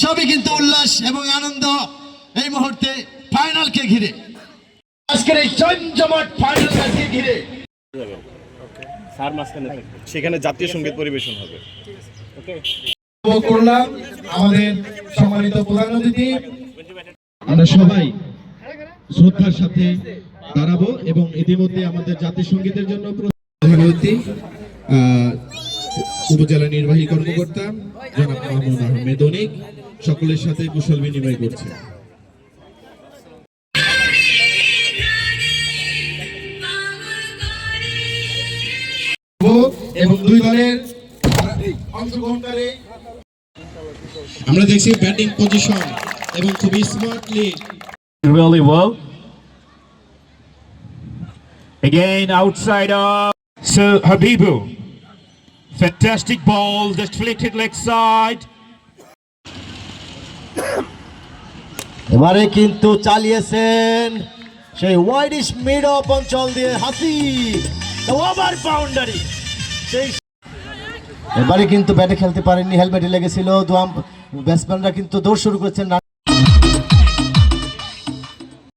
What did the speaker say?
সবই কিন্তু উল্লাস এবং আনন্দ। এই মুহূর্তে ফাইনালকে ঘিরে। আজকের এই জমজমাট ফাইনাল ম্যাচকে ঘিরে। সেখানে জাতীয় সংগীত পরিবেশন হবে। করলাম আমাদের সম্মানিত প্রধান অতিথি। আমরা সবাই শ্রদ্ধার সাথে দাঁড়াবো এবং ইতিমধ্যে আমাদের জাতীয় সঙ্গীতের জন্য প্রধান উপজেলা নির্বাহী কর্মকর্তা জনাব মাহমুদ আহমেদ অনিক সকলের সাথে কুশল বিনিময় করছে এবং দুই দলের অংশগ্রহণকারী আমরা দেখছি ব্যাটিং পজিশন এবং খুবই smartly really well. Again, outside of so Habibu. Fantastic ball, just flicked it leg side. এবারে কিন্তু চালিয়েছেন সেই ওয়াইডিশ মিড অফ অঞ্চল দিয়ে হাসি ওভার বাউন্ডারি সেই এবারে কিন্তু ব্যাটে খেলতে পারেননি, হেলমেটে লেগেছিল। দুয়াম ব্যাটসম্যানরা কিন্তু দৌড় শুরু করেছেন।